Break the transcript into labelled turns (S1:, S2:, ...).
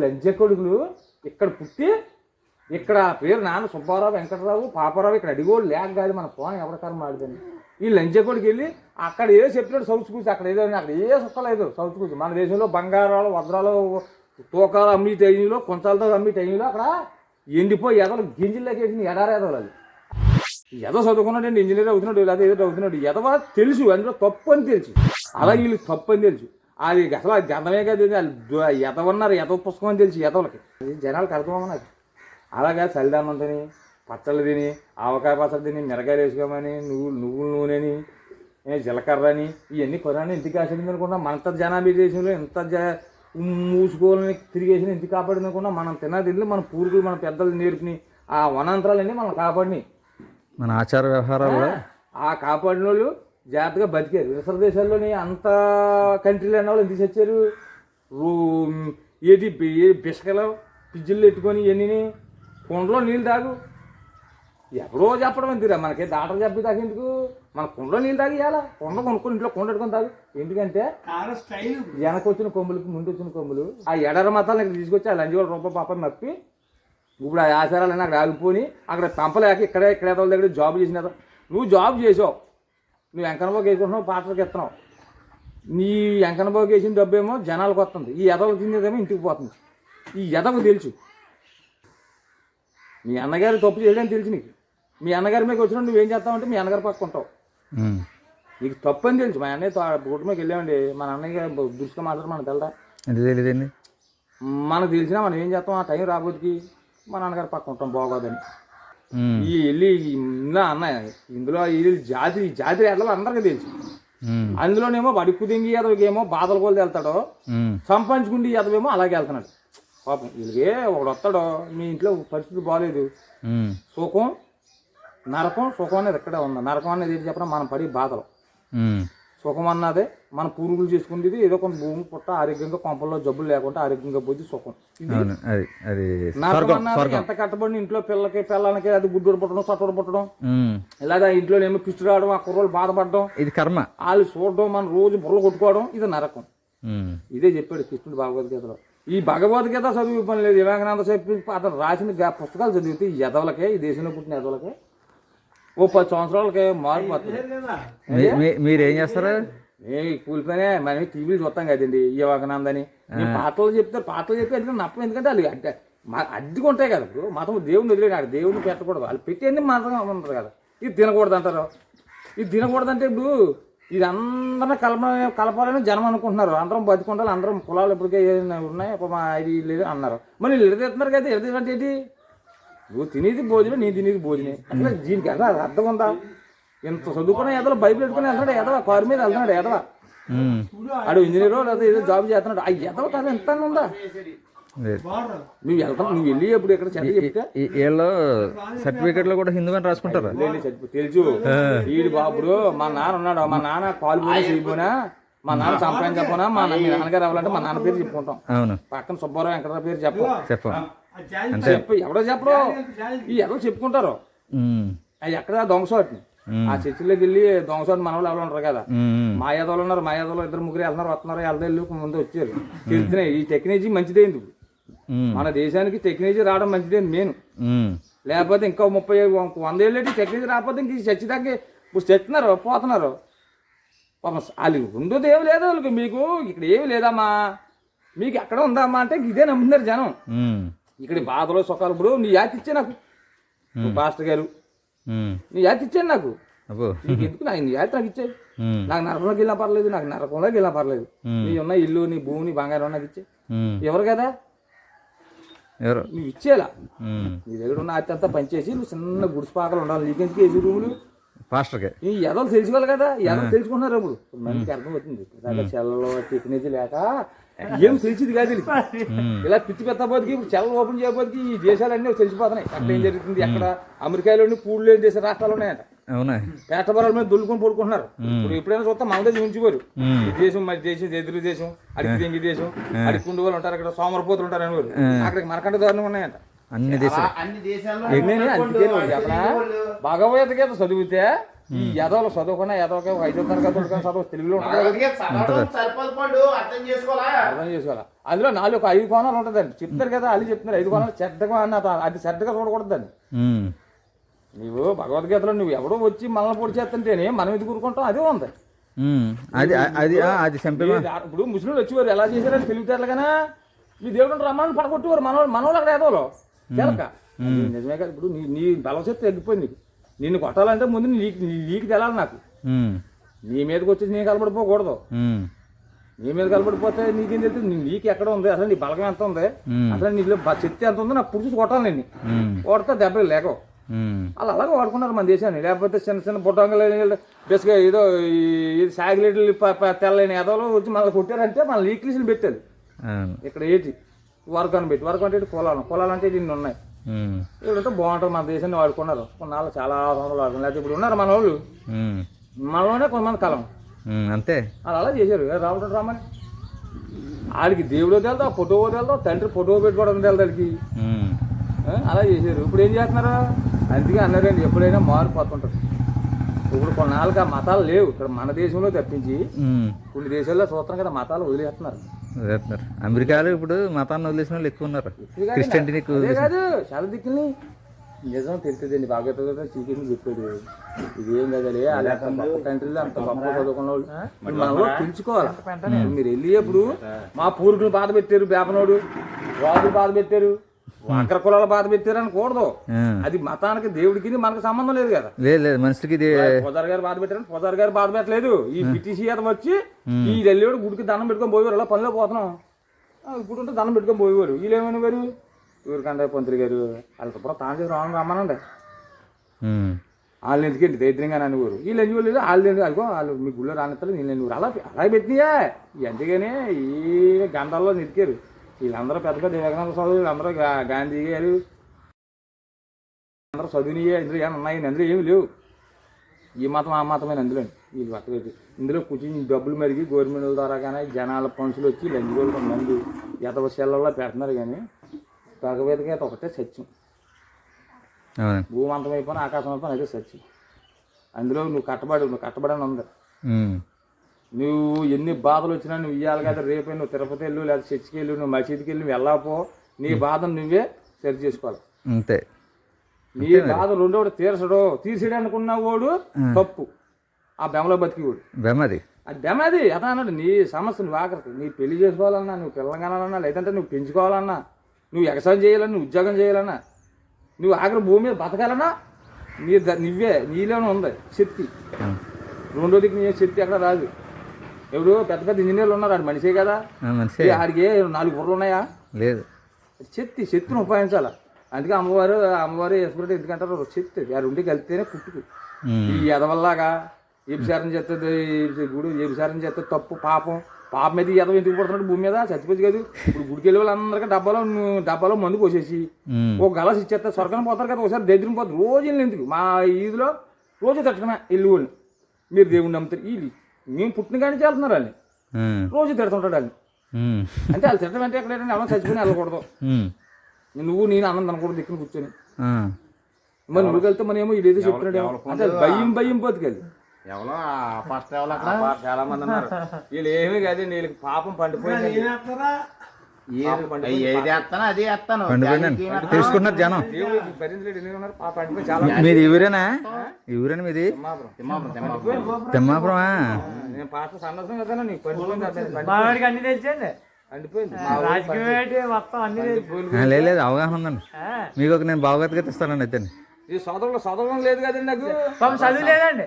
S1: లంచ కొడుకులు ఇక్కడ పుట్టి ఇక్కడ పేరు నాన్న సుబ్బారావు వెంకటరావు పాపారావు ఇక్కడ అడిగోడు లేక కాదు మన ఫోన్ ఎవరికారం మాడిదని ఈ లంచ కొడుకు వెళ్ళి అక్కడ ఏదో చెప్పినాడు సౌత్ కూర్చి అక్కడ ఏదో అక్కడ ఏ సుఖలేదు సౌత్ కూర్చి మన దేశంలో బంగారాలు వజ్రాలు తూకాలు అమ్మి టైంలో కొంచాలతో అమ్మి టైంలో అక్కడ ఎండిపోయి ఎదలు గింజిల్లోకి వేసింది ఎడారి ఎదలు అది. ఎద చదువుకున్నాడు ఇంజనీర్ అవుతున్నాడు లేదా ఏదో అవుతున్నాడు ఎదవ తెలుసు అందులో తప్పు అని తెలుసు. అలా వీళ్ళు తప్పు అని తెలుసు. అది అసలు అది గంధమే కాదు దు- ఎదవన్నారు ఎదవ పుస్తకం అని తెలుసు ఎదవలకి అది జనాలకు అర్థమవు నాకు అలాగా చలిదానం తిని పచ్చళ్ళు తిని ఆవకాయ పచ్చడి తిని మిరగాయలు వేసుకోమని నువ్వు నువ్వుల నూనెని ఏ జీలకర్ర అని ఇవన్నీ కొనాలని ఇంటికి ఆశించింది అనుకున్నా మనంత జనాభా దేశంలో ఇంత జ మూసుకోవాలని తిరిగేసిన ఇంటికి కాపాడింది అనుకున్నా మనం తిన్న తిండి మన పూర్వీకులు మన పెద్దలు నేర్పిని ఆ వనాంతరాలన్నీ మనం కాపాడినాయి.
S2: మన ఆచార వ్యవహారాల్లో
S1: ఆ కాపాడిన వాళ్ళు జాగ్రత్తగా బతికారు. ఇతర దేశాల్లోని అంత కంట్రీలు అన్న వాళ్ళు ఎందుకు చచ్చారు రూ- ఏది బిసకలు పిజ్జిళ్ళు పెట్టుకొని ఇవన్నీ కుండలో నీళ్ళు తాగు. ఎవరో చెప్పడం ఎందుకురా మనకి డాక్టర్ చెప్పి తాగి ఎందుకు? మన కుండలో నీళ్ళు తాగి ఇవ్వాలా కుండ కొనుక్కొని ఇంట్లో కుండ పెట్టుకొని తాగు. ఎందుకంటే వెనక వచ్చిన కొమ్ములకి ముందు వచ్చిన కొమ్ములు ఆ ఎడర మతాలను ఇక్కడ తీసుకొచ్చి ఆ లంజోల రూప పాపని నప్పి ఇప్పుడు ఆ ఆచారాలన్నీ అక్కడ ఆగిపోయి అక్కడ పంపలేక ఇక్కడే ఇక్కడే దగ్గర జాబ్ చేసిన నువ్వు జాబ్ చేసావు. నువ్వు వెంకనబాబు వేసుకుంటున్నావు పాటలకు ఎత్తున్నావు. నీ వెంకనబాబు వేసిన డబ్బేమో జనాలకు వస్తుంది. ఈ ఎదవలు తినేదేమో ఇంటికి పోతుంది. ఈ ఎదకు తెలుసు. మీ అన్నగారు తప్పు చేయడానికి తెలుసు నీకు. మీ అన్నగారి మీద వచ్చిన నువ్వేం చేస్తావంటే మీ అన్నగారు పక్క ఉంటావు. నీకు తప్పు అని తెలుసు. మా అన్నయ్య బోటు మీద వెళ్ళామండి. మన అన్నయ్య దురుసుగా మాట్లాడి మనకు తెలదా?
S2: తెలియదండి?
S1: మనకు తెలిసినా మనం ఏం చేస్తాం? ఆ టైం రాబోతుకి మా నాన్నగారు పక్క ఉంటాం బాగోదని. ఈ వెళ్ళి ఇందులో అన్న ఇందులో ఈ జాతి జాతి ఎట్లా అందరికీ తెలుసు. అందులోనేమో బడుక్కు దింగి ఎదవకేమో బాధల కోళ్ళు వెళ్తాడో. సంపాదించుకుంటే ఎదవేమో అలాగే వెళ్తున్నాడు పాపం వీళ్ళకే ఒకడు వస్తాడో మీ ఇంట్లో పరిస్థితి బాగాలేదు. సుఖం నరకం సుఖం అనేది ఇక్కడే ఉంది నరకం అనేది ఏంటి చెప్పడం మనం పడి బాధలు. సుఖం అన్నదే మన పూర్వీకులు చేసుకునేది ఏదో కొంత భూమి పుట్ట ఆరోగ్యంగా కొంపల్లో జబ్బులు లేకుండా ఆరోగ్యంగా పోతే సుఖం. ఎంత కట్టబడి ఇంట్లో పిల్లకి పిల్లలకి అది గుడ్డూరు పుట్టడం సట్టూరు పుట్టడం. ఇలాగా ఇంట్లో ఏమో పిచ్చి రావడం ఆ కుర్రోళ్ళు బాధపడడం.
S2: ఇది కర్మ.
S1: వాళ్ళు చూడడం మనం రోజు బుర్రలు కొట్టుకోవడం ఇది నరకం. ఇదే చెప్పాడు కృష్ణుడు భగవద్గీతలో. ఈ భగవద్గీత చదివి పని లేదు. వివేకానంద చెప్పి అతను రాసిన పుస్తకాలు చదివితే ఈ ఎదవలకే ఈ దేశంలో పుట్టిన ఎదవలకే ఓ పది సంవత్సరాలకే మార్పు
S2: మీరు ఏం చేస్తారు?
S1: ఏ కూలిపోయినా మనం టీవీలు చూస్తాం కదండి ఈ నేను పాటలు చెప్తారు పాటలు చెప్పి ఎందుకంటే నప్పం ఎందుకంటే వాళ్ళు మా అద్దెకు ఉంటాయి కదా ఇప్పుడు. మతం దేవుడిని వదిలేడు దేవుడిని పెట్టకూడదు. వాళ్ళు పెట్టేది మతం ఉంటుంది కదా. ఇది తినకూడదు అంటారు. ఇది తినకూడదు అంటే ఇప్పుడు ఇది అందరిని కలప కలపాలని జనం అనుకుంటున్నారు. అందరం బతికుండాలి అందరం కులాలు ఇప్పటికే ఏదైనా ఉన్నాయి మా ఇది లేదు అన్నారు. మరి వీళ్ళు ఎడతీస్తున్నారు కదా ఎడతీయడం ఏంటి? నువ్వు తినేది భోజనం నేను తినేది భోజనే అసలు దీనికి అర్థం ఉందా? ఇంత చదువుకున్న ఎదవ బైబిల్ పెట్టుకుని వెళ్తున్నాడు ఎదవ కారు మీద వెళ్తున్నాడు ఎదవ. ఆడు ఇంజనీరో లేదా ఏదో జాబ్ చేస్తున్నాడు. ఆ ఎదవ కథ ఎంత ఉందా? నువ్వు వెళ్తావు నువ్వు వెళ్ళి చెప్తే?
S2: ఈ- వీళ్ళు సర్టిఫికెట్లో కూడా హిందూ అని రాసుకుంటారు?
S1: తెలుసు. వీడు బాబుడు మా నాన్న ఉన్నాడు మా నాన్న కాలు పోయి చేయపోయినా మా నాన్న సంపాదించకపోయినా మా నాన్న- మీ నాన్నగారు అవ్వాలంటే మా నాన్న పేరు చెప్పుకుంటాం.
S2: అవును.
S1: పక్కన సుబ్బారావు వెంకటరావు పేరు చెప్పు.
S2: చెప్పం.
S1: చెప్పు ఎవడో చెప్పడు. ఈ ఎవరో చెప్పుకుంటారు. అది ఎక్కడ దొంగసోటిని ఆ చర్చిలోకి వెళ్ళి దొంగసోటి మన వాళ్ళు ఎవరు ఉంటారు కదా.
S2: ఉమ్.
S1: మా యాదవులు ఉన్నారు మా యాదవులు ఇద్దరు ముగ్గురు వెళ్తున్నారు వస్తున్నారు వెళ్తే వెళ్ళి ముందు వచ్చారు తెలిసినాయి ఈ టెక్నాలజీ మంచిదేంది ఇప్పుడు. మన దేశానికి టెక్నాలజీ రావడం మంచిదేంది మెయిన్. లేకపోతే ఇంకా ముప్పై వంద ఏళ్ళు టెక్నాలజీ రాకపోతే ఇంక ఈ చచ్చిదాకా ఇప్పుడు చస్తున్నారు పోతున్నారు. పాపం వాళ్ళు ఉండేది ఏమి లేదు వాళ్ళకి. మీకు ఇక్కడ ఏమి లేదమ్మా. మీకు ఎక్కడ ఉందమ్మా అంటే ఇదే నమ్ముతున్నారు జనం. ఇక్కడ బాధలు సుఖాలు. ఇప్పుడు నీ యాతి ఇచ్చే నాకు. పాస్టర్ గారు. నీ యాతి ఇచ్చాను నాకు. ఎందుకు నాకు నీ యాతి నాకు ఇచ్చాయి. నాకు నరకంలోకి వెళ్ళినా పర్లేదు నాకు నరకంలోకి వెళ్ళినా పర్లేదు. నీ ఉన్న ఇల్లు నీ భూమి నీ బంగారం నాకు ఇచ్చే. ఎవరు కదా?
S2: ఎవరు?
S1: నువ్వు ఇచ్చేలా. నీ దగ్గర ఉన్న అత్తి అంతా పనిచేసి నువ్వు చిన్న గుడిసిపాకలు ఉండాలి. నీకెందుకు ఏసీ రూములు?
S2: పాస్టర్కి.
S1: ఈ ఎదలు తెలుసుకోవాలి కదా. ఎదలు తెలుసుకుంటున్నారు ఇప్పుడు మనకి అర్థమవుతుంది దాకా చెల్లలో టెక్నాలజీ లేక ఏం తెలిసింది కాదు.
S2: ఉమ్.
S1: ఇలా పిచ్చి పెట్టబోదికి ఇప్పుడు చెల్లలు ఓపెన్ చేయబోదికి ఈ దేశాలన్నీ తెలిసిపోతున్నాయి. అక్కడ ఏం జరుగుతుంది? ఎక్కడ అమెరికాలోని పూళ్ళు ఏం చేసే రాష్ట్రాలు ఉన్నాయంట.
S2: అవునా
S1: పేటబరాల మీద దొల్లుకొని పడుకుంటున్నారు. ఇప్పుడు ఎప్పుడైనా చూస్తే మన దగ్గర ఉంచిపోరు. ఈ దేశం మరి దేశం ఎదురు దేశం అడిగి దెంగి దేశం అడిగి కుండు వాళ్ళు ఉంటారు. అక్కడ సోమరపోతులు ఉంటారు అని వాళ్ళు అక్కడికి మనకంటే దారుణం ఉన్నాయంట.
S2: అన్ని దేశాలు.
S3: అన్ని దేశాల్లో
S1: భగవద్గీత చదివితే ఈ యదవలు చదువుకున్నా యదవకి ఒక ఐదో తరగతి ఉడకని చదువు తెలుగులో ఉంటుంది.
S3: అర్థం చేసుకోవాలా?
S1: అందులో నాలుగు ఐదు కోణాలు ఉంటుందండి. చెప్తారు కదా అది చెప్తున్నారు. ఐదు కోణాలు చెడ్డగా అన్న అది చెడ్డగా చూడకూడదండి. నువ్వు భగవద్గీతలో నువ్వు ఎవడో వచ్చి మనల్ని పొడి చేస్తుంటేనే మనం ఇది కూరుకుంటాం అదే ఉంది.
S2: అది అది అది
S1: ఇప్పుడు ముస్లింలు వచ్చేవారు ఎలా చేశారని తెలివితేటలుగానా? మీ దేవుడు రమ్మని పడగొట్టేవారు మన మనోళ్ళు అక్కడ అది నిజమే కదా. ఇప్పుడు నీ నీ బలం చేతి తగ్గిపోయింది. నిన్ను కొట్టాలంటే ముందు నీకు నీ- నీకు తెలాలి నాకు. నీ మీదకి వచ్చేసి నేను కలబడిపోకూడదు. నీ మీద కలబడిపోతే నీకేం తెలుస్తుంది నీ- నీకు ఎక్కడ ఉంది? అసలు నీ బలగం ఎంత ఉంది. అసలు నీలో బ- శక్తి ఎంత ఉందో నాకు పురుషు కొట్టాలి నేను. కొడితే దెబ్బలు లేకవు.
S2: ఉమ్.
S1: వాళ్ళు అలాగే వాడుకున్నారు మన దేశాన్ని. లేకపోతే చిన్న చిన్న బుట్టంగలు బెస్గా ఏదో ఈ- ఇది సాగిలేట్లు తెల్లని ఎదవలో వచ్చి మనల్ని కొట్టారంటే మన ఈక్లీసులు పెట్టారు.
S2: అవును.
S1: ఇక్కడ ఏంటి? వర్క్ అని పెట్టి వర్క్ అంటే పొలాలు అంటే ఇన్ని ఉన్నాయి. ఇక్కడంటే బాగుంటుంది మన దేశాన్ని వాడుకున్నారు. కొన్నాళ్ళు చాలా సంవత్సరాలు వాడుకున్నారు. లేకపోతే ఇప్పుడు ఉన్నారు మన వాళ్ళు. మనలోనే కొంతమంది కలం.
S2: అంతే.
S1: వాళ్ళు అలా చేశారు. రావడం రామని ఆడికి దేవుడు తెలుదా ఫోటో తెలుదా తండ్రి ఫోటో పెట్టుకోవడం తెలుదా వాళ్ళకి
S2: ఉమ్.
S1: ఆ, అలా చేశారు. ఇప్పుడు ఏం చేస్తున్నారు? అందుకే అన్నారండి ఎప్పుడైనా మారిపోతుంటారు ఇప్పుడు కొన్నాళ్ళకి ఆ మతాలు లేవు. ఇక్కడ మన దేశంలో తప్పించి. కొన్ని దేశాల్లో చూస్తాం కదా మతాలు వదిలేస్తున్నారు.
S2: వేస్తున్నారు. అమెరికాలో ఇప్పుడు మతాన్ని వదిలేసిన వాళ్ళు ఎక్కువ ఉన్నారు. క్రిస్టియన్టీని ఎక్కువ
S1: కాదు చాలా దిక్కుని నిజం తెలుస్తుందండి బాగా చీకటిని చెప్పాడు ఇదేం కదలే గొప్ప కంట్రీలో అంత గొప్ప చదువుకున్న వాళ్ళు. మనలో మీరు వెళ్ళేప్పుడు మా పూర్వీకులు బాధ పెట్టారు బేపనోడు. రాజులు బాధ పెట్టారు. అగ్ర కులాల బాధ పెట్టారు అనకూడదు
S2: ఆ.
S1: అది మతానికి దేవుడికి మనకు సంబంధం లేదు కదా.
S2: లేదు లేదు మనుషులకి ఇది
S1: పూజారి గారు బాధ పెట్టారు పూజారి గారు బాధ పెట్టలేదు. ఈ పిటిసి అతను వచ్చి ఈ వెళ్ళేవాడు గుడికి దండం పెట్టుకొని పోయేవారు. అలా పనిలో పోతున్నాం? ఇప్పుడు ఉంటే దండం పెట్టుకొని పోయేవారు. వీళ్ళు ఏమైనా గారు ఊరికండ పంతులు గారు? వాళ్ళతో కూడా తాను చేసి రావడం రమ్మనండి.
S2: ఉమ్.
S1: వాళ్ళని ఎందుకండి దరిద్రంగా అనేవారు వీళ్ళు ఎందుకు లేదు వాళ్ళు ఎందుకు అదిగో వాళ్ళు మీ గుళ్ళో రానిస్తారు నేను ఎందుకు అలా అలా పెట్టినాయా. ఎందుకని? ఈ గంటల్లో నెతికారు వీళ్ళందరూ పెద్ద పెద్ద వివేకానంద చదువు వీళ్ళందరూ గా- గాంధీ గారు. అందరూ చదువునియే ఇందులో ఏమైనా ఉన్నాయి. అందులో ఏమి లేవు. ఈ మతం ఆ మతమైన అందులో వీళ్ళు పక్కన ఇందులో కూర్చుని డబ్బులు మరిగి గవర్నమెంట్ ద్వారా కానీ జనాల పనులు వచ్చి లంజోలు కొంతమంది ఎదవ సెల్లలో పెడుతున్నారు కానీ భగవద్గీత ఒకటే సత్యం. భూమంతం అయిపోయినా ఆకాశం అయిపోయినా అదే సత్యం. అందులో నువ్వు కట్టబడి నువ్వు కట్టబడని ఉంది. నువ్వు ఎన్ని బాధలు వచ్చినా నువ్వు ఇవ్వాలి కదా రేపే నువ్వు తిరుపతి వెళ్ళు లేదా చర్చికి వెళ్ళు నువ్వు మసీదుకి వెళ్ళి నువ్వు వెళ్ళకపో నీ బాధను నువ్వే సరి చేసుకోవాలి.
S2: అంతే.
S1: నీ బాధ రెండోడు తీర్చడు. తీర్చడు అనుకున్న వాడు తప్పు. ఆ బెమలో బతికివాడు
S2: బెమ్మది.
S1: అది బెమ అది అన్నాడు నీ సమస్య నువ్వు ఆఖరికి నీ పెళ్ళి చేసుకోవాలన్నా నువ్వు పిల్లలు కనాలన్నా లేదంటే నువ్వు పెంచుకోవాలన్నా నువ్వు ఎగసాయం చేయాలన్నా నువ్వు ఉద్యోగం చేయాలన్నా నువ్వు ఆఖరి భూమి మీద బతకాలన్నా నీ నువ్వే నీలోనే ఉంది శక్తి. రెండోదికి నీ శక్తి ఎక్కడ రాదు. ఎవరు? పెద్ద పెద్ద ఇంజనీర్లు ఉన్నారు ఆడు మనిషే కదా.
S2: మనిషి.
S1: ఆడికి నాలుగు బుర్రలు ఉన్నాయా?
S2: లేదు.
S1: శక్తి శక్తిని ఉపయోగించాలి. అందుకే అమ్మవారు అమ్మవారు ఎసుకుంటే ఎందుకంటారు? శక్తి ఆ రెండు కలిస్తేనే పుట్టుకు. ఈ ఎదవల్లాగా వ్యభిచారం చేస్తుంది గుడి వ్యభిచారం చేస్తే తప్పు పాపం. పాపం మీద ఎదవ ఎందుకు పడుతున్నాడు భూమి మీద? చచ్చిపోయి కాదు. ఇప్పుడు గుడికి వెళ్ళే వాళ్ళందరికీ డబ్బాలో డబ్బాలో మందు పోసేసి. ఒక గలస్ ఇచ్చేస్తే స్వర్గం పోతారు కదా ఒకసారి దరిద్రం పోతారు రోజు ఎందుకు? మా ఈదిలో రోజు తిట్టడమే ఇల్లు మీరు దేవుణ్ణి నమ్ముతారు. వీళ్ళు మేము పుట్టిన కానీ చేస్తున్నారు వాళ్ళని. రోజు తిడుతుంటాడు వాళ్ళని. అంటే వాళ్ళు తిట్టడం అంటే ఎక్కడైనా ఎవరో చచ్చిపోయి వెళ్ళకూడదు. నువ్వు నేను అన్నం తినకూడదు దిక్కుని కూర్చొని. మరి నువ్వు వెళ్తే మన ఏమో ఇదేదో చెప్తున్నాడు అంటే భయం భయం బతికెళ్ళి
S3: ఎవరో ఫస్ట్ ఎవరు అక్కడ
S1: చాలా మంది ఉన్నారు. వీళ్ళు ఏమీ కాదండి వీళ్ళకి పాపం పండిపోయింది
S2: తెలుసుకుంటున్నారు జనం.
S1: పండిపోయి చాలా
S2: మీది. తిమ్మాపురమా? లేదు లేదు అవగాహన ఉందండి.
S4: ఆ,
S2: మీకు ఒక నేను భావగతగా ఇస్తానండి అయితే.
S1: సోదరులు సోదరులు లేదు కదండి నాకు.
S4: చదువు లేదండి.